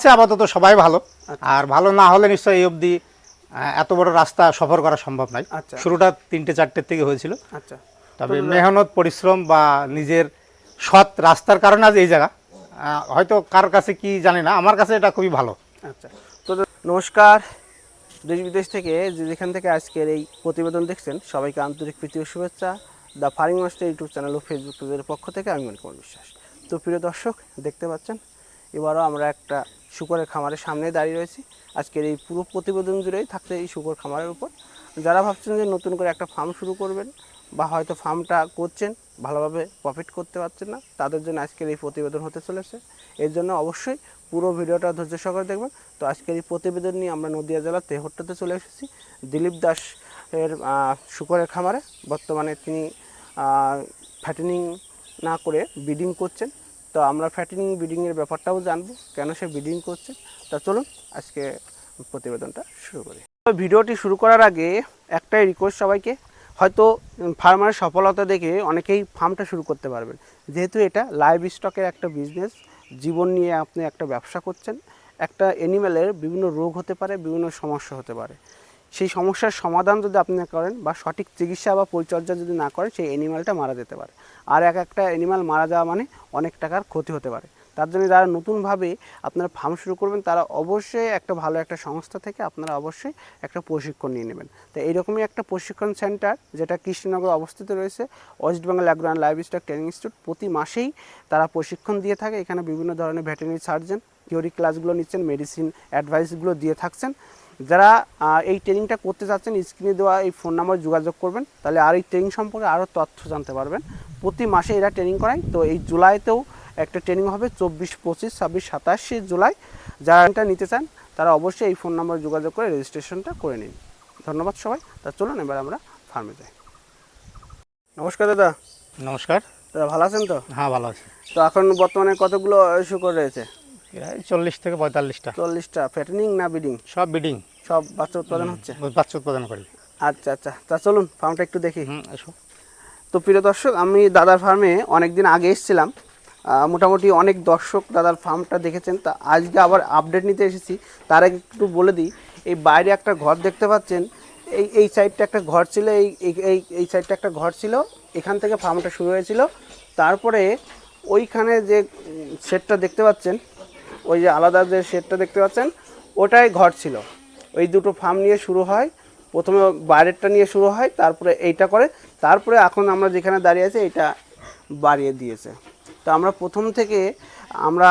আছে আপাতত সবাই ভালো। আর ভালো না হলে নিশ্চয়ই এই অবধি এত বড় রাস্তা সফর করা সম্ভব নয়। আচ্ছা। শুরুটা তিনটে চারটের থেকে হয়েছিল। আচ্ছা। তবে মেহনত পরিশ্রম বা নিজের সৎ রাস্তার কারণে আজ এই জায়গা। হয়তো কার কাছে কি জানি না আমার কাছে এটা খুবই ভালো। আচ্ছা। তো নমস্কার। দেশ বিদেশ থেকে যে যেখান থেকে আজকের এই প্রতিবেদন দেখছেন সবাইকে আন্তরিক প্রীতি ও শুভেচ্ছা। The farming master YouTube channel O Facebook পেজের পক্ষ থেকে আমি মনিকুমার বিশ্বাস। তো প্রিয় দর্শক দেখতে পাচ্ছেন এবারও আমরা একটা শুকরের খামারের সামনে দাঁড়িয়ে রয়েছি। আজকের এই পুরো প্রতিবেদন জুড়েই থাকছে এই শুকর খামারের উপর। যারা ভাবছেন যে নতুন করে একটা ফার্ম শুরু করবেন বা হয়তো ফার্মটা করছেন, ভালোভাবে প্রফিট করতে পারছেন না, তাদের জন্য আজকের এই প্রতিবেদন হতে চলেছে। এর জন্য অবশ্যই পুরো ভিডিওটা ধৈর্য সহকারে দেখবেন। তো আজকের এই প্রতিবেদন নিয়ে আমরা নদিয়া জেলার তেহট্টাতে চলে এসেছি। দিলীপ দাস এর শুকরের খামারে। বর্তমানে তিনি ফ্যাটেনিং না করে ব্রিডিং করছেন। তো আমরা ফ্যাটেনিং ব্রিডিংয়ের ব্যাপারটাও জানব, কেন সে ব্রিডিং করছে। তা চলুন আজকে প্রতিবেদনটা শুরু করি। ভিডিওটি শুরু করার আগে একটাই রিকোয়েস্ট সবাইকে, হয়তো ফার্মারের সফলতা দেখে অনেকেই ফার্মটা শুরু করতে পারবেন। যেহেতু এটা লাইভ স্টকের একটা বিজনেস জীবন নিয়ে আপনি একটা ব্যবসা করছেন, একটা অ্যানিম্যালের বিভিন্ন রোগ হতে পারে, বিভিন্ন সমস্যা হতে পারে। সেই সমস্যার সমাধান যদি আপনি করেন বা সঠিক চিকিৎসা বা পরিচর্যা যদি না করেন, সেই অ্যানিম্যালটা মারা যেতে পারে। আর এক একটা অ্যানিমাল মারা যাওয়া মানে অনেক টাকার ক্ষতি হতে পারে। তার জন্য যারা নতুনভাবে আপনারা ফার্ম শুরু করবেন, তারা অবশ্যই একটা ভালো একটা সংস্থা থেকে আপনারা অবশ্যই একটা প্রশিক্ষণ নিয়ে নেবেন। তো এইরকমই একটা প্রশিক্ষণ সেন্টার যেটা কৃষ্ণনগর অবস্থিত রয়েছে West Bengal agro and livestock training institute প্রতি মাসেই তারা প্রশিক্ষণ দিয়ে থাকে। এখানে বিভিন্ন ধরনের ভেটেরিনারি সার্জন থিওরি ক্লাসগুলো নিচ্ছেন মেডিসিন অ্যাডভাইসগুলো দিয়ে থাকছেন। যারা এই ট্রেনিংটা করতে চাচ্ছেন স্ক্রিনে দেওয়া এই ফোন নাম্বার যোগাযোগ করবেন তাহলে আর এই ট্রেনিং সম্পর্কে আরও তথ্য জানতে পারবেন। প্রতি মাসে এরা ট্রেনিং করায় তো এই জুলাইতেও একটা ট্রেনিং হবে চব্বিশ পঁচিশ ছাব্বিশ সাতাশে জুলাই। যারা এটা নিতে চান তারা অবশ্যই এই ফোন নাম্বার যোগাযোগ করে রেজিস্ট্রেশনটা করে নিন। ধন্যবাদ সবাই। তা চলুন এবার আমরা ফার্মে যাই। নমস্কার দাদা। নমস্কার। দাদা ভালো আছেন তো? হ্যাঁ ভালো আছি। তো এখন বর্তমানে কতগুলো শুকর রয়েছে? চল্লিশ থেকে পঁয়তাল্লিশটা। চল্লিশটা। ফ্যাটেনিং না বিডিং সব বিডিং সব বাচ্চা উৎপাদন হচ্ছে? বাচ্চা উৎপাদন করি। আচ্ছা আচ্ছা। তা চলুন ফার্মটা একটু দেখি। হুম এসো। তো প্রিয় দর্শক আমি দাদার ফার্মে অনেক দিন আগে এসেছিলাম। মোটামুটি অনেক দর্শক দাদার ফার্মটা দেখেছেন। তা আজকে আবার আপডেট নিতে এসেছি। তার আগে একটু বলে দিই এই বাইরে একটা ঘর দেখতে পাচ্ছেন। এই এই সাইডটা একটা ঘর ছিল এই এই- এই এই সাইডটা একটা ঘর ছিল। এখান থেকে ফার্মটা শুরু হয়েছিল। তারপরে ওইখানে যে শেডটা দেখতে পাচ্ছেন ওই যে আলাদা যে শেডটা দেখতে পাচ্ছেন, ওটাই ঘর ছিল। ওই দুটো ফার্ম নিয়ে শুরু হয়, প্রথমে বাইরেরটা নিয়ে শুরু হয়, তারপরে এইটা করে, তারপরে এখন আমরা যেখানে দাঁড়িয়ে আছি এটা বাড়িয়ে দিয়েছে। তো আমরা প্রথম থেকে আমরা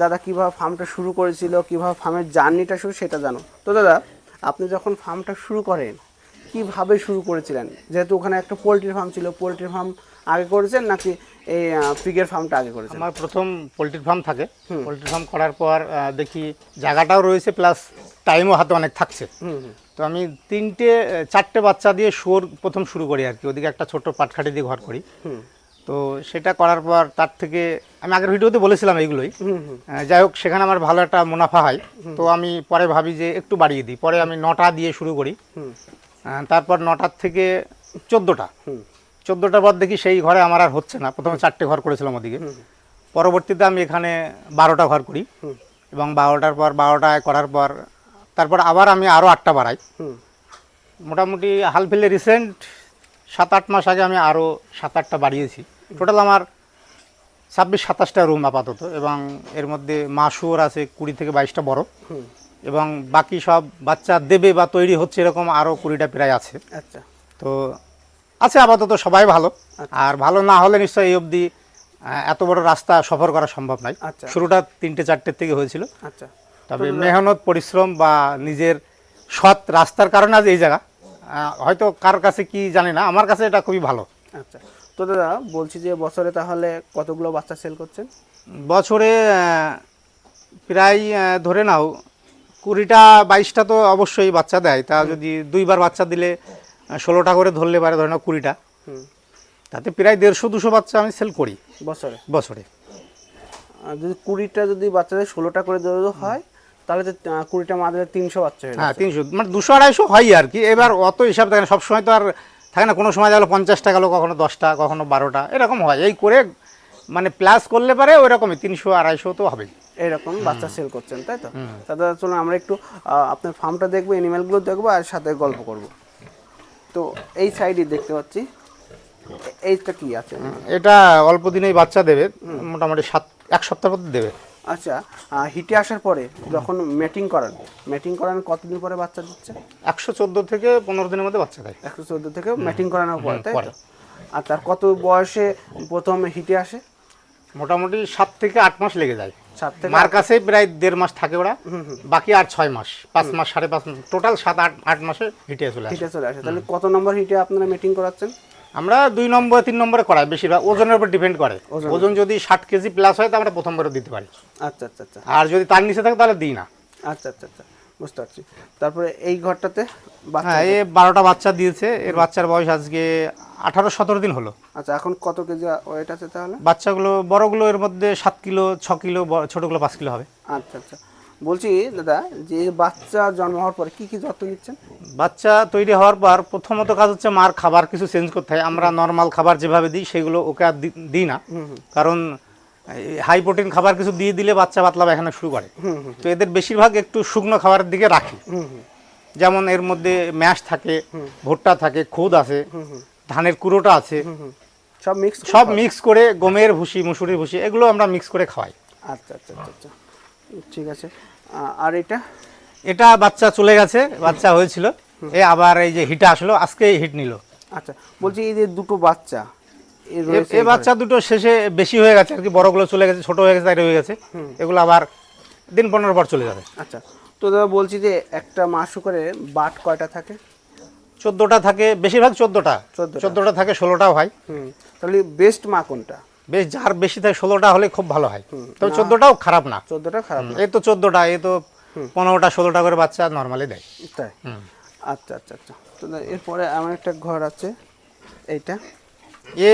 দাদা কীভাবে ফার্মটা শুরু করেছিল, কীভাবে ফার্মের জার্নিটা শুরু, সেটা জানো। তো দাদা, আপনি যখন ফার্মটা শুরু করেন, কীভাবে শুরু করেছিলেন? যেহেতু ওখানে একটা পোলট্রির ফার্ম ছিল পোলট্রির ফার্ম আগে করেছেন নাকি এই পিগের ফার্মটা আগে করেছেন? আমার প্রথম পোলট্রির ফার্ম থাকে। পোলট্রি ফার্ম করার পর দেখি জায়গাটাও রয়েছে প্লাস টাইমও হাতে অনেক থাকছে। তো আমি তিনটে চারটে বাচ্চা দিয়ে শুয়োর প্রথম শুরু করি আর কি। ওদিকে একটা ছোট্ট পাটখাটি দিয়ে ঘর করি। তো সেটা করার পর তার থেকে আমি আগের ভিডিওতে বলেছিলাম এইগুলোই। যাই হোক সেখানে আমার ভালো একটা মুনাফা হয়। তো আমি পরে ভাবি যে একটু বাড়িয়ে দিই। পরে আমি নটা দিয়ে শুরু করি। তারপর নটার থেকে চোদ্দোটা। চোদ্দোটার পর দেখি সেই ঘরে আমার আর হচ্ছে না। প্রথমে চারটে ঘর করেছিলাম ওদিকে। পরবর্তীতে আমি এখানে বারোটা ঘর করি। এবং বারোটার পর বারোটায় করার পর তারপর আবার আমি আরও আটটা বাড়াই। মোটামুটি হাল ফেলে রিসেন্ট সাত আট মাস আগে আমি আরও সাত আটটা বাড়িয়েছি। টোটাল আমার ছাব্বিশ সাতাশটা রুম আপাতত এবং এর মধ্যে মাসুর আছে কুড়ি থেকে বাইশটা বড়। এবং বাকি সব বাচ্চা দেবে বা তৈরি হচ্ছে এরকম আরও কুড়িটা প্রায় আছে। আচ্ছা। তো আছে আপাতত সবাই ভালো। আর ভালো না হলে নিশ্চয়ই এই অবধি এত বড় রাস্তা সফর করা সম্ভব নয়। আচ্ছা। শুরুটা তিনটে চারটের থেকে হয়েছিল। আচ্ছা। তবে মেহনত পরিশ্রম বা নিজের সৎ রাস্তার কারণে আজ এই জায়গা। হয়তো কার কাছে কি জানি না আমার কাছে এটা খুবই ভালো। আচ্ছা। তো দাদা বলছি যে বছরে তাহলে কতগুলো বাচ্চা সেল করছেন? বছরে প্রায় ধরে নাও কুড়িটা বাইশটা তো অবশ্যই বাচ্চা দেয়। তা যদি দুইবার বাচ্চা দিলে ষোলোটা করে ধরলে পারে ধরে নাও কুড়িটা। হুম। তাতে প্রায় দেড়শো দুশো বাচ্চা আমি সেল করি। বছরে? বছরে। যদি কুড়িটা যদি বাচ্চাদের ষোলোটা করে দেওয়া হয় তাহলে তো কুড়িটা মাদের তিনশো বাচ্চা হয়ে হ্যাঁ তিনশো। মানে দুশো আড়াইশো হয় আর কি। এবার অত হিসাব থাকে না। সবসময় তো আর থাকে না কোনো সময় গেলো পঞ্চাশটা গেলো কখনো দশটা কখনো বারোটা এরকম হয়। এই করে মানে প্লাস করলে পারে ওই রকমই তিনশো আড়াইশো তো হবেই। এরকম বাচ্চা সেল করছেন তাই তো? দাদা চলুন আমরা একটু আপনার ফার্মটা দেখব অ্যানিমালগুলো দেখব আর সাথে গল্প করব। তো এই সাইডে দেখতে পাচ্ছি। এইটা কি আছে? এটা অল্প দিনেই বাচ্চা দেবে মোটামুটি সাত এক সপ্তাহ মধ্যে দেবে। আচ্ছা হিটে আসার পরে যখন মেটিং করান মেটিং করান কতদিন পরে বাচ্চা দিচ্ছে? একশো চোদ্দ থেকে পনেরো দিনের মধ্যে বাচ্চা দেয়। একশো চোদ্দ থেকে মেটিং করানোর পরে তাই তো? আর তার কত বয়সে প্রথম হিটে আসে? মোটামুটি সাত থেকে আট মাস লেগে যায়। মার কাছে প্রায় দেড় মাস থাকে ওরা। বাকি আর ছয় মাস পাঁচ মাস সাড়ে পাঁচ মাস টোটাল সাত আট আট মাসে হিটে চলে আসে। হিটে চলে আসে। তাহলে কত নম্বর হিটে আপনারা মিটিং করাচ্ছেন? আমরা দুই নম্বর তিন নম্বরে করাই বেশিরভাগ ওজনের উপর ডিপেন্ড করে। ওজন। যদি ষাট কেজি প্লাস হয় তো আমরা প্রথমবারও দিতে পারি। আচ্ছা আচ্ছা আচ্ছা। আর যদি তার নিচে থাকে তাহলে দিই না। আচ্ছা আচ্ছা আচ্ছা। বুঝতে পারছি। তারপরে এই ঘরটাতে হ্যাঁ এ বারোটা বাচ্চা দিয়েছে। এর বাচ্চার বয়স আজকে আঠারো সতেরো দিন হলো। আচ্ছা এখন কত কেজি ওয়েট আছে তাহলে? বাচ্চাগুলো বড়গুলো এর মধ্যে সাত কিলো ছ কিলো ছোটগুলো পাঁচ কিলো হবে। আচ্ছা আচ্ছা। বলছি দাদা যে বাচ্চা জন্ম হওয়ার পরে কি কি যত্ন নিচ্ছেন? বাচ্চা তৈরি হওয়ার পর প্রথমত কাজ হচ্ছে মার খাবার কিছু চেঞ্জ করতে হয়। আমরা নর্মাল খাবার যেভাবে দিই সেগুলো ওকে আর দিই না। কারণ হাই প্রোটিন খাবার কিছু দিয়ে দিলে বাচ্চা পাতলা পায়খানা শুরু করে। তো এদের বেশিরভাগ একটু শুকনো খাবারের দিকে রাখি। যেমন এর মধ্যে ম্যাশ থাকে ভুট্টা থাকে খুদ আছে ধানের কুড়োটা আছে। সব মিক্স সব মিক্স করে গমের ভুসি মুসুরির ভুসি এগুলো আমরা মিক্স করে খাওয়াই। আচ্ছা আচ্ছা আচ্ছা আচ্ছা। ঠিক আছে। আর এটা? এটা বাচ্চা চলে গেছে বাচ্চা হয়েছিল। এ আবার এই যে হিট আসলো আজকে হিট নিল। আচ্ছা বলছি এই যে দুটো বাচ্চা এ বাচ্চা দুটো শেষে বেশি হয়ে গেছে আর কি বড়গুলো চলে গেছে ছোট হয়ে গেছে তাই রয়ে গেছে। এগুলো আবার দিন পনেরো পর চলে যাবে। আচ্ছা তো দাদা বলছি যে একটা মাস করে বাট কয়টা থাকে? চোদ্দোটা থাকে বেশিরভাগ চোদ্দোটা। 14টা। চোদ্দোটা থাকে ষোলোটাও হয়। তাহলে বেস্ট মা কোনটা? বেশ যার বেশি থাকে ষোলোটা হলে খুব ভালো হয়। তবে চোদ্দোটাও খারাপ না। চোদ্দটা খারাপ না। এই তো চোদ্দোটা এই তো পনেরোটা ষোলোটা করে বাচ্চা নর্মালি দেয়। তাই? আচ্ছা আচ্ছা আচ্ছা। তো এরপরে আমার একটা ঘর আছে এইটা। এ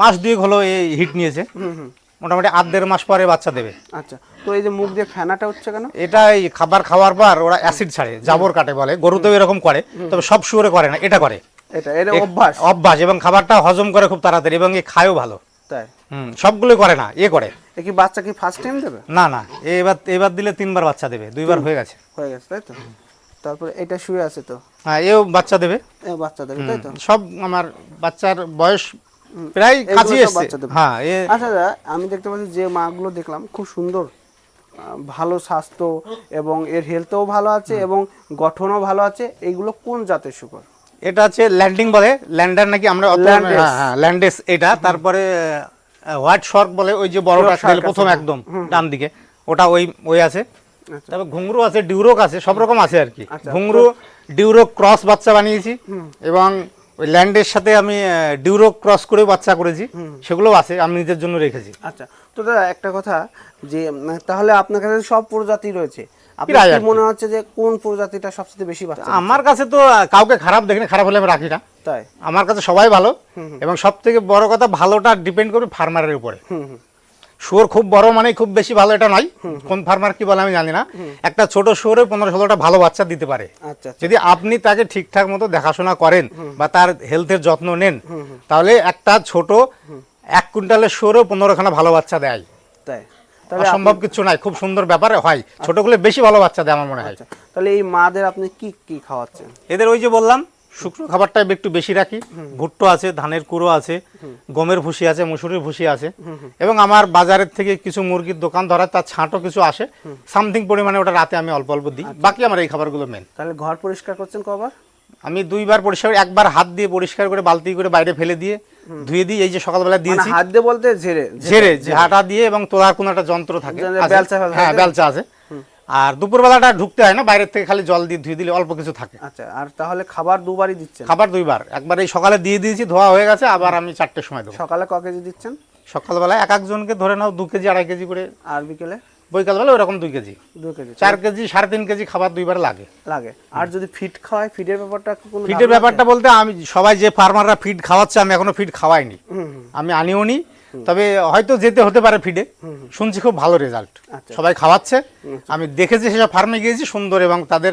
মাস দুয়েক হলো এই হিট নিয়েছে। হুম হুম। মোটামুটি আট দেড় মাস পরে বাচ্চা দেবে। আচ্ছা তো এই যে মুখ দিয়ে ফেনাটা হচ্ছে কেন? এটা এই খাবার খাওয়ার পর ওরা অ্যাসিড ছাড়ে জাবর কাটে বলে। গরুতেও এরকম করে তবে সব শুয়োরে করে না এটা করে। এটা এটা অভ্যাস। অভ্যাস এবং খাবারটা হজম করে খুব তাড়াতাড়ি এবং এ খায়ও ভালো। তাই? হুম সবগুলো করে না এ করে। এ কি বাচ্চা কি ফার্স্ট টাইম দেবে? না না এবার এবার দিলে তিনবার বাচ্চা দেবে দুইবার হয়ে গেছে। হয়ে গেছে তাই তো? তারপরে এটা শুয়ে আছে তো। হ্যাঁ এও বাচ্চা দেবে। এ বাচ্চা দেবে তাই তো? সব আমার বাচ্চার বয়স প্রায় কাছে এসছে। হ্যাঁ এ আচ্ছা দাদা আমি দেখতে পাচ্ছি যে মাগুলো দেখলাম খুব সুন্দর। ভালো স্বাস্থ্য এবং এর হেলথও ভালো আছে এবং গঠনও ভালো আছে। এইগুলো কোন জাতের শুকর? এটা হচ্ছে ল্যান্ডিং বলে। ল্যান্ডার নাকি আমরা হ্যাঁ হ্যাঁ ল্যান্ডেস এটা। তারপরে হোয়াইট শর্ক বলে ওই যে বড়টা প্রথম একদম ডান দিকে ওটা ওই ওই আছে। তারপর ঘুংরু আছে ডিউরোক আছে সব রকম আছে আর কি। আচ্ছা, ঘুংরু ডিউরোক ক্রস বাচ্চা বানিয়েছি এবং ওই ল্যান্ডের সাথে আমি ডিউরোক ক্রস করে বাচ্চা করেছি। সেগুলোও আছে আমি নিজের জন্য রেখেছি। আচ্ছা তো দাদা একটা কথা যে তাহলে আপনার কাছে সব প্রজাতি রয়েছে। আপনার কি মনে হচ্ছে যে কোন প্রজাতিটা সবচেয়ে বেশি বাচ্চা আমার কাছে তো কাউকে খারাপ দেখিনি খারাপ হলে আমি রাখি না। তাই? আমার কাছে সবাই ভালো এবং সব থেকে বড় কথা ভালোটা ডিপেন্ড করবে ফার্মারের উপরে। শুয়োর খুব বড় মানে খুব বেশি ভালো এটা নয়। কোন ফার্মার কি বলে আমি জানি না। একটা ছোট শুয়োরে পনেরো ষোলোটা ভালো বাচ্চা দিতে পারে। আচ্ছা আচ্ছা। যদি আপনি তাকে ঠিকঠাক মতো দেখাশোনা করেন বা তার হেলথের যত্ন নেন তাহলে একটা ছোট এক কুইন্টালের শুয়োরেও পনেরোখানা ভালো বাচ্চা দেয়। তাই। তাহলে অসম্ভব কিছু নাই খুব সুন্দর ব্যাপারে হয়। ছোটগুলো বেশি ভালো বাচ্চা দেয় আমার মনে হয়। আচ্ছা। তাহলে এই মাদের আপনি কি কি খাওয়াচ্ছেন? এদের ওই যে বললাম শুকনো খাবারটা একটু বেশি রাখি। ভুট্টো আছে ধানের কুড়ো আছে গমের ভুসি আছে মুসুরির ভুসি আছে। এবং আমার বাজারের থেকে কিছু মুরগির দোকান ধরা তার ছাঁটও কিছু আসে। সামথিং পরিমাণে ওটা রাতে আমি অল্প অল্প দিই। বাকি আমার এই খাবারগুলো মেন তাহলে ঘর পরিষ্কার করছেন কবার? আমি দুইবার পরিষ্কার একবার হাত দিয়ে পরিষ্কার করে বালতি করে বাইরে ফেলে দিয়ে ধুয়ে দিই এই যে সকালবেলা মানে দিয়েছি। হাত দিয়ে বলতে ঝেড়ে ঝেড়ে। ঝাঁটা দিয়ে এবং তোলার কোনো একটা যন্ত্র থাকে। হ্যাঁ? বেলচা আছে। আর দুপুরবেলাটা ঢুকতে হয় না বাইরের থেকে খালি জল দিয়ে ধুয়ে দিলে অল্প কিছু থাকে। আচ্ছা আর তাহলে খাবার দুবারই দিচ্ছেন? খাবার দুইবার। একবার এই সকালে দিয়ে দিয়েছি ধোয়া হয়ে গেছে আবার আমি চারটের সময় দেবো। সকালে ক কেজি দিচ্ছেন? সকালবেলা এক একজনকে ধরে নাও দু কেজি আড়াই কেজি করে। আর বিকেলে? বৈকালবেলা ওরকম দুই কেজি। দুই কেজি। চার কেজি সাড়ে তিন কেজি খাবার দুইবার লাগে। লাগে। আর যদি ফিট খাওয়ায় ফিডের ব্যাপারটা কোনো ফিডের ব্যাপারটা বলতে আমি সবাই যে ফার্মাররা ফিড খাওয়াচ্ছে আমি এখনও ফিড খাওয়াইনি। আমি আনিও নি তবে হয়তো যেতে হতে পারে ফিডে শুনছি খুব ভালো রেজাল্ট আচ্ছা। সবাই খাওয়াচ্ছে। আমি দেখেছি সেসব ফার্মে গিয়েছি সুন্দর এবং তাদের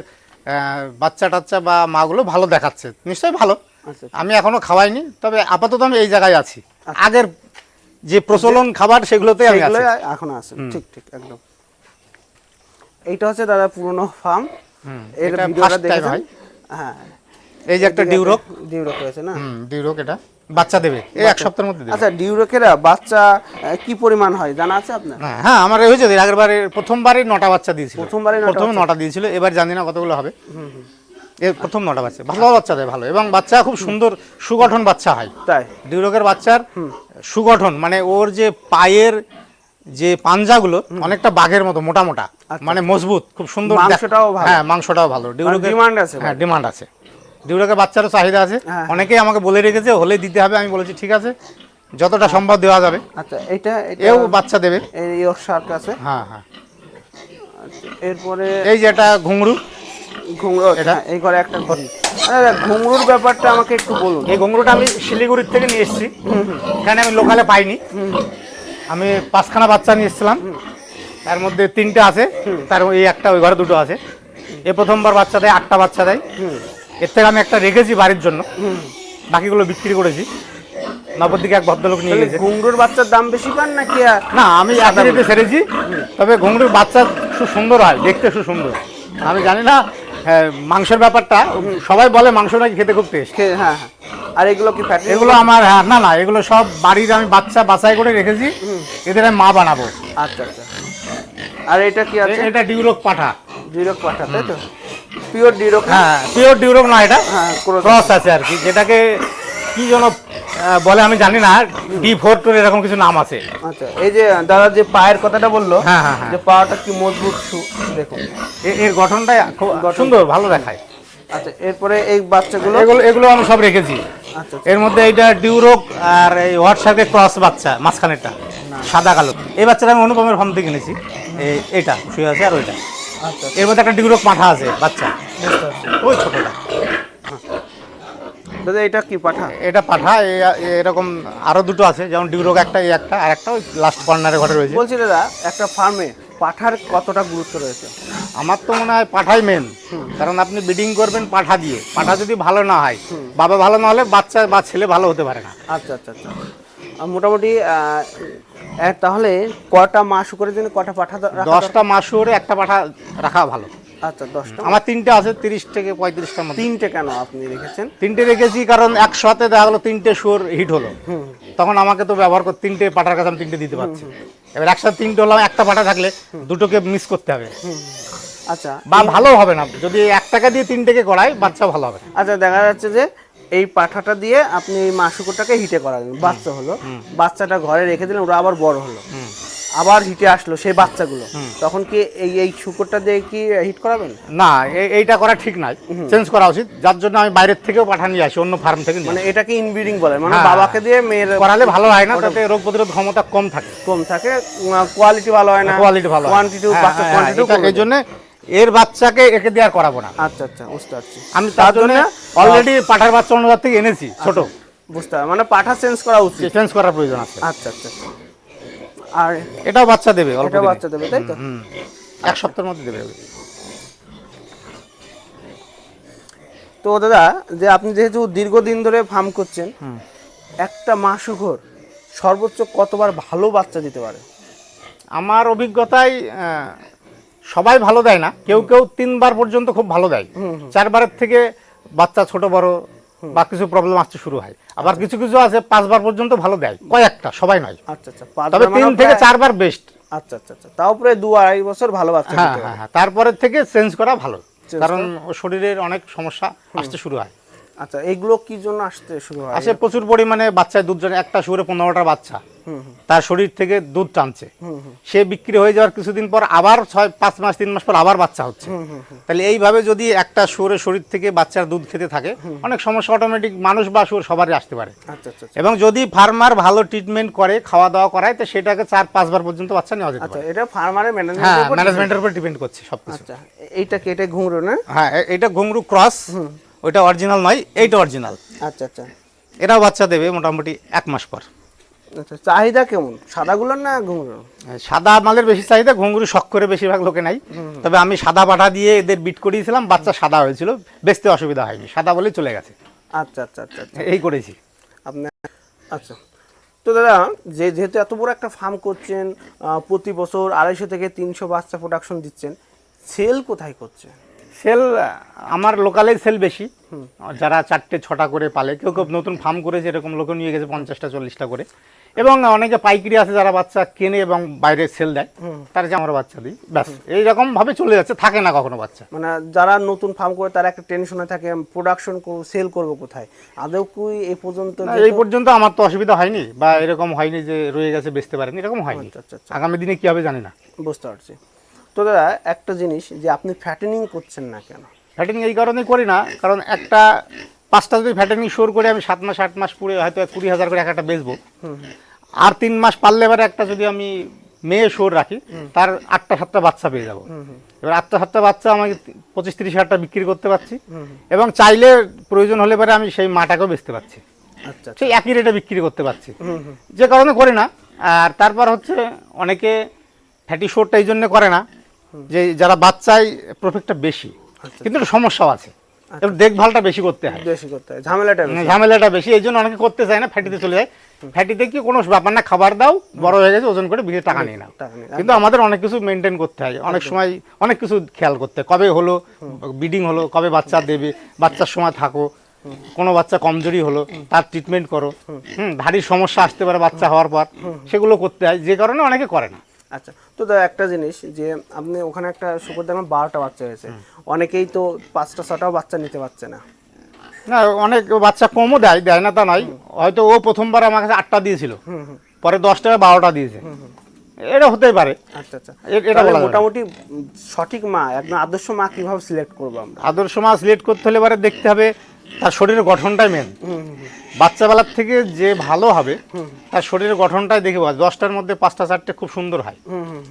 বাচ্চা টাচ্চা বা মাগুলো ভালো দেখাচ্ছে। নিশ্চয়ই ভালো। আচ্ছা আমি এখনও খাওয়াইনি তবে আপাতত আমি এই জায়গায় আছি। আগের যে প্রচলন খাবার সেগুলোতে আমি এখন আছে। ঠিক ঠিক একদম। এইটা হচ্ছে দাদা পুরনো ফার্ম এটা ভিডিওটা দেখেছেন? হয়। হ্যাঁ। এই যে একটা ডিউরক। ডিউরক রয়েছে না? ডিউরক এটা। বাচ্চা দেবে। এই এক সপ্তাহের মধ্যে দেবে। আচ্ছা ডিউরকেরা বাচ্চা কি পরিমাণ হয়? জানা আছে আপনার? হ্যাঁ, হ্যাঁ আমার হয়েছে আগের বারে প্রথমবারে নটা বাচ্চা দিয়েছিল। প্রথমবারে প্রথম নটা দিয়েছিল এবার জানি না কতগুলো হবে। এর প্রথম নটা বাচ্চা। ভালো বাচ্চা দেয় ভালো। এবং বাচ্চা খুব সুন্দর সুগঠন বাচ্চা হয়। তাই? ডিউরকের বাচ্চার সুগঠন মানে ওর যে পায়ের যে পাঞ্জাগুলো অনেকটা বাঘের মতো মোটা মোটা। মানে মজবুত খুব সুন্দর আচ্ছা। মাংসটাও ভালো। হ্যাঁ মাংসটাও ভালো। ডিউরকের ডিমান্ড আছে হ্যাঁ ডিমান্ড আছে। ডিউরকের বাচ্চারও চাহিদা আছে। হ্যাঁ। অনেকেই আমাকে বলে রেখেছে হলে দিতে হবে। আমি বলেছি ঠিক আছে যতটা সম্ভব দেওয়া যাবে। আচ্ছা এটা এটা এও বাচ্চা দেবে। এই ইয়র শার্ক আছে। হ্যাঁ হ্যাঁ। আচ্ছা, এরপরে এই যে এটা ঘুঙরু। ঘুঙরু এটা? হ্যাঁ, এই ঘরে একটা আচ্ছা ঘুঙরুর ব্যাপারটা আমাকে একটু বলুন। এই ঘুঙরুটা আমি শিলিগুড়ির থেকে নিয়ে এসেছি। এখানে আমি লোকালে পাইনি। আমি পাঁচখানা বাচ্চা নিয়ে এসেছিলাম। তার মধ্যে তিনটে আছে। তার এই একটা ওই ঘরে দুটো আছে। এ প্রথমবার বাচ্চা দেয় আটটা বাচ্চা দেয়। এর থেকে আমি একটা রেখেছি বাড়ির জন্য। বাকিগুলো বিক্রি করেছি। নবদ্বীপে এক ভদ্রলোক নিয়ে গেছে। ঘুঙরুর বাচ্চার দাম বেশি পান নাকি আর- না আমি একই রেটে ছেড়েছি তবে ঘুঙরুর বাচ্চা খুব সুন্দর হয় দেখতে খুব সুন্দর। আমি জানি না হ্যাঁ, মাংসের ব্যাপারটা সবাই বলে মাংস নাকি খেতে খুব টেস্ট হ্যাঁ হ্যাঁ। আর এগুলো কি ফ্যাটি এগুলো আমার হ্যাঁ, না না এগুলো সব বাড়ির আমি বাচ্চা বাছাই করে রেখেছি। এদের আমি মা বানাবো। আচ্ছা আচ্ছা। আর এটা কি আছে? এটা ডিউরক পাঠা। ডিরক পাঠা তাই তো? পিওর ডিরক হ্যাঁ পিওর ডিউরক না এটা। হ্যাঁ ক্রস ক্রস আছে আর কি যেটাকে কি যেন বলে আমি জানি না ডি ফোর টোর এরকম কিছু নাম আছে। আচ্ছা এই যে দাদা যে পায়ের কথাটা বলল হ্যাঁ, হ্যাঁ, হ্যাঁ। যে পাটা কি মজবুত শু দেখুন। এর গঠনটা খুব সুন্দর ভালো দেখায়। আচ্ছা এরপরে এই বাচ্চাগুলো? এগুলো এগুলো আমি সব রেখেছি। আচ্ছা এর মধ্যে এইটা ডিউরোক আর এই হোয়াটসঅ্যাপে ক্রস বাচ্চা মাঝখানেরটা সাদা কালো। এই বাচ্চাটা আমি অনুপমের ফার্ম থেকে কিনেছি এইটা শুয়ে আছে আর ওইটা। আচ্ছা এর মধ্যে একটা ডিউরোক পাঠা আছে বাচ্চা। ওই ছোটটা। দাদা এটা কি পাঠা? এটা পাঠা এরকম আরও দুটো আছে যেমন ডিউরোক একটা এই একটা আর একটা ওই লাস্ট কর্নারে ঘরে রয়েছে। বলছি দাদা একটা ফার্মে পাঠার কতটা গুরুত্ব রয়েছে? আমার তো মনে হয় পাঠাই মেন কারণ আপনি ব্রিডিং করবেন পাঠা দিয়ে। পাঠা যদি ভালো না হয় বাবা ভালো না হলে বাচ্চা বা ছেলে ভালো হতে পারে না। আচ্ছা আচ্ছা আচ্ছা। মোটামুটি তাহলে কটা মাস করে দিন কটা পাঠা? দশটা মাসুরে একটা পাঠা রাখা ভালো। আচ্ছা দশটা আমার তিনটে আছে তিরিশ থেকে পঁয়ত্রিশটার মধ্যে। তিনটে কেন আপনি রেখেছেন? তিনটে রেখেছি কারণ একসাথে দেখা গেলো তিনটে সুর হিট হলো। তখন আমাকে তো ব্যবহার করতে তিনটে পাটার কাছে আমি তিনটে দিতে পারছি। এবার একসাথে তিনটে হলাম একটা পাটা থাকলে দুটোকে মিস করতে হবে। আচ্ছা বা ভালো হবে না। যদি এক টাকা দিয়ে তিনটেকে করাই বাচ্চা ভালো হবে আচ্ছা দেখা যাচ্ছে যে এই পাঠাটা দিয়ে আপনি এই মাসুকোটাকে হিটে করালেন। বাচ্চা হলো। বাচ্চাটা ঘরে রেখে দিলেন ওরা আবার বড় হলো। আবার হিটে আসলো সেই বাচ্চাগুলো। তখন কি এই এই শুকরটা দিয়ে কি হিট করাবেন? না এইটা করা ঠিক নাই। চেঞ্জ করা উচিত। যার জন্য আমি বাইরের থেকেও পাঠা নিয়ে আসি অন্য ফার্ম থেকে মানে এটাকে ইনব্রিডিং বলে। মানে হ্যাঁ। বাবাকে দিয়ে মেয়ের। করালে ভালো হয় না তাতে রোগ প্রতিরোধ ক্ষমতা কম থাকে। কম থাকে। কোয়ালিটি ভালো হয় না। কোয়ালিটি ভালো। কোয়ান্টিটি বাচ্চা কোয়ান্টিটি এই জন্য এর বাচ্চাকে একে দিয়ে আর করাবো না। আচ্ছা আচ্ছা বুঝতে পারছি। আমি তার জন্য অলরেডি পাঠার বাচ্চা অন্য থেকে এনেছি ছোট। বুঝতে পারছি। মানে পাঠা চেঞ্জ করা উচিত। চেঞ্জ করার প্রয়োজন আছে। আচ্ছা আচ্ছা। আচ্ছা। আর এটাও বাচ্চা দেবে অল্প বাচ্চা দেবে তাই তো? এক সপ্তাহের মধ্যে দেবে। তো দাদা যে আপনি যেহেতু দীর্ঘদিন ধরে ফার্ম করছেন একটা মাসুঘর সর্বোচ্চ কতবার ভালো বাচ্চা দিতে পারে? আমার অভিজ্ঞতায় সবাই ভালো দেয় না। কেউ কেউ তিনবার পর্যন্ত খুব ভালো দেয়। চারবারের থেকে বাচ্চা ছোট বড় বা কিছু প্রবলেম আসতে শুরু হয়। আবার কিছু কিছু আছে পাঁচবার পর্যন্ত ভালো দেয়। কয়েকটা সবাই নয়। আচ্ছা আচ্ছা। তবে তিন মানে থেকে চারবার বেস্ট আচ্ছা আচ্ছা আচ্ছা। তাও প্রায় দু আড়াই বছর ভালো বাচ্চা হ্যাঁ হ্যাঁ হ্যাঁ। তারপরের থেকে চেঞ্জ করা ভালো। কারণ শরীরের অনেক সমস্যা আসতে শুরু হয়। আচ্ছা এগুলো কি জন্য আসতে শুরু হয়? আসে প্রচুর পরিমাণে বাচ্চায় দুধ জন্য একটা শুয়ে পনেরোটা বাচ্চা। তার শরীর থেকে দুধ টানছে। সে বিক্রি হয়ে যাওয়ার কিছুদিন পর আবার ছয় পাঁচ মাস তিন মাস পর আবার বাচ্চা হচ্ছে। তাহলে এইভাবে যদি একটা শুয়োরের শরীর থেকে বাচ্চার দুধ খেতে থাকে অনেক সমস্যা অটোমেটিক মানুষ বা শুয়োর সবারই আসতে পারে। আচ্ছা আচ্ছা আচ্ছা। এবং যদি ফার্মার ভালো ট্রিটমেন্ট করে খাওয়া দাওয়া করায় তো সেটাকে চার পাঁচবার পর্যন্ত বাচ্চা নেওয়া যেতে আচ্ছা পারে। এটা ফার্মারের ম্যানেজমেন্ট ম্যানেজমেন্টের উপর ডিপেন্ড করছে। সবকিছু। আচ্ছা এইটা কেটে ঘুমরো না? হ্যাঁ এটা ঘুংরু ক্রস ওইটা অরিজিনাল নয় এইটা অরিজিনাল আচ্ছা আচ্ছা। এটাও বাচ্চা দেবে মোটামুটি এক মাস পর। আচ্ছা চাহিদা কেমন? সাদাগুলো না ঘুমরো সাদা মালের বেশি চাহিদা ঘুঙ্গুরু শখ করে বেশিরভাগ লোকে নাই। তবে আমি সাদা পাঠা দিয়ে এদের বিট করিয়েছিলাম বাচ্চা সাদা হয়েছিল বেচতে অসুবিধা হয়নি সাদা বলেই চলে গেছে। আচ্ছা আচ্ছা আচ্ছা আচ্ছা। এই করেছি। আপনার আচ্ছা। তো দাদা যে যেহেতু এত বড় একটা ফার্ম করছেন প্রতি বছর আড়াইশো থেকে তিনশো বাচ্চা প্রোডাকশন দিচ্ছেন সেল কোথায় করছে সেল আমার লোকালে সেল বেশি। যারা চারটে ছটা করে পালে কেউ কেউ নতুন ফার্ম করেছে এরকম লোক নিয়ে গেছে পঞ্চাশটা চল্লিশটা করে। এবং অনেকে পাইকারি আছে যারা বাচ্চা কেনে এবং বাইরে সেল দেয় তারা যে আমার বাচ্চা দিই ব্যাস। এইরকম ভাবে চলে যাচ্ছে থাকে না কখনো বাচ্চা। মানে যারা নতুন ফার্ম করে তারা একটা টেনশনে থাকে প্রোডাকশন সেল করব কোথায়? আদৌ কি এই পর্যন্ত এই পর্যন্ত আমার তো অসুবিধা হয়নি বা এরকম হয়নি যে রয়ে গেছে বেচতে পারেনি এরকম হয়নি। আচ্ছা, আচ্ছা, আগামী দিনে কি হবে জানি না। বুঝতে পারছি। তো দাদা একটা জিনিস যে আপনি ফ্যাটেনিং করছেন না কেন? ফ্যাটেনিং এই কারণেই করি না কারণ একটা পাঁচটা যদি ফ্যাটেনিং শোর করে আমি সাত মাস আট মাস পুরে হয়তো কুড়ি হাজার করে একটা বেচবো। আর তিন মাস পারলে এবারে একটা যদি আমি মেয়ে শোর রাখি তার আটটা সাতটা বাচ্চা পেয়ে যাব। এবার আটটা সাতটা বাচ্চা আমাকে পঁচিশ তিরিশ হাজারটা বিক্রি করতে পারছি। এবং চাইলে প্রয়োজন হলে পরে আমি সেই মাটাকেও বেচতে পারছি। আচ্ছা সেই একই রেটে বিক্রি করতে পারছি। যে কারণে করি না। আর তারপর হচ্ছে অনেকে ফ্যাটি শোরটা এই জন্য করে না। যে যারা বাচ্চায় প্রফিটটা বেশি। কিন্তু একটা সমস্যাও আছে। দেখভালটা বেশি করতে হয়। বেশি করতে হয় ঝামেলাটা ঝামেলাটা বেশি এই জন্য অনেকে করতে চায় না ফ্যাটিতে চলে যায়। ফ্যাটিতে কি কোনো ব্যাপার না খাবার দাও বড় হয়ে গেছে ওজন করে বিঘে টাকা নিয়ে নাও। কিন্তু আমাদের অনেক কিছু মেনটেন করতে হয়। অনেক সময় অনেক কিছু খেয়াল করতে হয়। কবে হলো ব্রিডিং হলো কবে বাচ্চা দেবে বাচ্চার সময় থাকো। কোনো বাচ্চা কমজোরি হলো তার ট্রিটমেন্ট করো। হুম। ভারী সমস্যা আসতে পারে বাচ্চা হওয়ার পর। সেগুলো করতে হয়। যে কারণে অনেকে করে না। আচ্ছা তো দাদা একটা জিনিস যে আপনি ওখানে একটা শুকর দেখলাম বারোটা বাচ্চা হয়েছে। অনেকেই তো পাঁচটা ছটাও বাচ্চা নিতে পারছে না। না অনেক বাচ্চা কমও দেয় দেয় না তা নয় হয়তো ও প্রথমবার আমার কাছে আটটা দিয়েছিল। পরে দশটা বারোটা দিয়েছে। এটা হতেই পারে। আচ্ছা আচ্ছা। এটা। মোটামুটি সঠিক মা একদম আদর্শ মা কীভাবে সিলেক্ট করব আমরা? আদর্শ মা সিলেক্ট করতে হলে এবারে দেখতে হবে তার শরীরের গঠনটাই মেন বাচ্চাবেলার থেকে যে ভালো হবে তার শরীরের গঠনটাই দেখে পাওয়া দশটার মধ্যে পাঁচটা চারটে খুব সুন্দর হয়।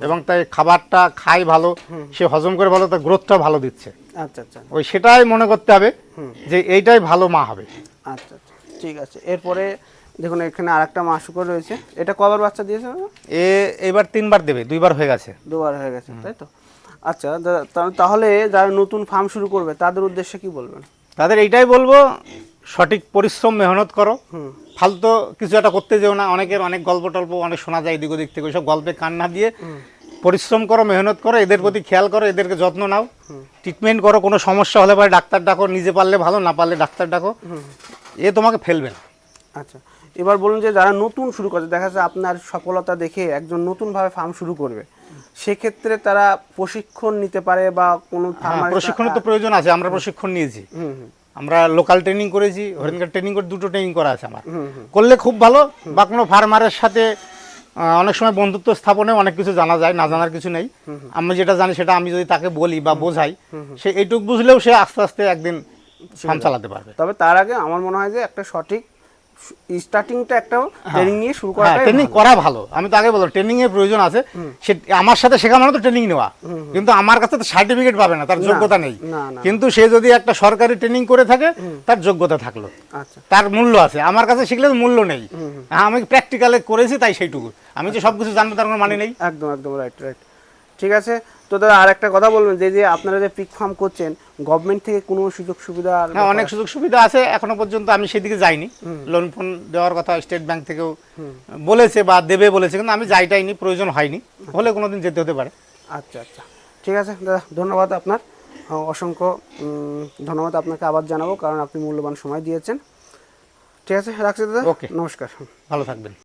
এবং তাই খাবারটা খাই ভালো সে হজম করে ভালো তার গ্রোথটা ভালো দিচ্ছে। আচ্ছা আচ্ছা। ওই সেটাই মনে করতে হবে যে এইটাই ভালো মা হবে। আচ্ছা আচ্ছা। ঠিক আছে। এরপরে দেখুন এখানে আরেকটা মা শুকর রয়েছে। এটা কবার বাচ্চা দিয়েছে এ এবার তিনবার দেবে দুইবার হয়ে গেছে। দুবার হয়ে গেছে তাই তো? আচ্ছা তাহলে যারা নতুন ফার্ম শুরু করবে তাদের উদ্দেশ্যে কি বলবেন? তাদের এইটাই বলব সঠিক পরিশ্রম মেহনত করো। ফালতু কিছু একটা করতে যেও না অনেকের অনেক গল্প টল্প অনেক শোনা যায় এদিক ওদিক থেকে ওইসব গল্পে কান না দিয়ে পরিশ্রম করো মেহনত করো এদের প্রতি খেয়াল করো এদেরকে যত্ন নাও। ট্রিটমেন্ট করো কোনো সমস্যা হলে পরে ডাক্তার ডাকো নিজে পারলে ভালো না পারলে ডাক্তার ডাকো। এ তোমাকে ফেলবে না। আচ্ছা এবার বলুন যে যারা নতুন শুরু করছে দেখা যাচ্ছে আপনার সফলতা দেখে একজন নতুনভাবে ফার্ম শুরু করবে। সেক্ষেত্রে তারা প্রশিক্ষণ নিতে পারে বা কোনো হ্যাঁ, প্রশিক্ষণের তো প্রয়োজন আছে আমরা প্রশিক্ষণ নিয়েছি। আমরা লোকাল ট্রেনিং করেছি হরিণকার ট্রেনিং করে দুটো ট্রেনিং করা আছে আমার। করলে খুব ভালো বা কোনো ফার্মারের সাথে অনেক সময় বন্ধুত্ব স্থাপনে অনেক কিছু জানা যায় না জানার কিছু নেই। আমি যেটা জানি সেটা আমি যদি তাকে বলি বা বোঝাই সে এইটুক বুঝলেও সে আস্তে আস্তে একদিন ফার্ম চালাতে পারবে। তবে তার আগে আমার মনে হয় যে একটা সঠিক স্টার্টিংটা একটা ট্রেনিং নিয়ে শুরু হ্যাঁ করাটাই ট্রেনিং করা ভালো। আমি তো আগে বললাম ট্রেনিং এর প্রয়োজন আছে। সে আমার সাথে শেখা মানে তো ট্রেনিং নেওয়া। কিন্তু আমার কাছে তো সার্টিফিকেট পাবে না তার যোগ্যতা নেই। কিন্তু সে যদি একটা সরকারি ট্রেনিং করে থাকে তার যোগ্যতা থাকল। আচ্ছা। তার মূল্য আছে। আমার কাছে শিখলে মূল্য নেই। হ্যাঁ, আমি প্র্যাকটিক্যালে করেছি তাই সেইটুকু। আমি যে সবকিছু জানব তার কোনো মানে নেই। একদম একদম রাইট রাইট ঠিক আছে? তো দাদা আর একটা কথা বলবেন যে যে আপনারা যে পিক ফার্ম করছেন গভর্নমেন্ট থেকে কোনো সুযোগ সুবিধা হ্যাঁ অনেক সুযোগ সুবিধা আছে এখনও পর্যন্ত আমি সেদিকে যাইনি। লোন ফোন দেওয়ার কথা স্টেট ব্যাংক থেকেও বলেছে বা দেবে বলেছে কিন্তু আমি যাইটাইনি প্রয়োজন হয়নি। হলে কোনোদিন যেতে হতে পারে। আচ্ছা আচ্ছা। ঠিক আছে দাদা ধন্যবাদ আপনার। অসংখ্য ধন্যবাদ আপনাকে আবার জানাব কারণ আপনি মূল্যবান সময় দিয়েছেন। ঠিক আছে রাখছি দাদা। ওকে নমস্কার। ভালো থাকবেন।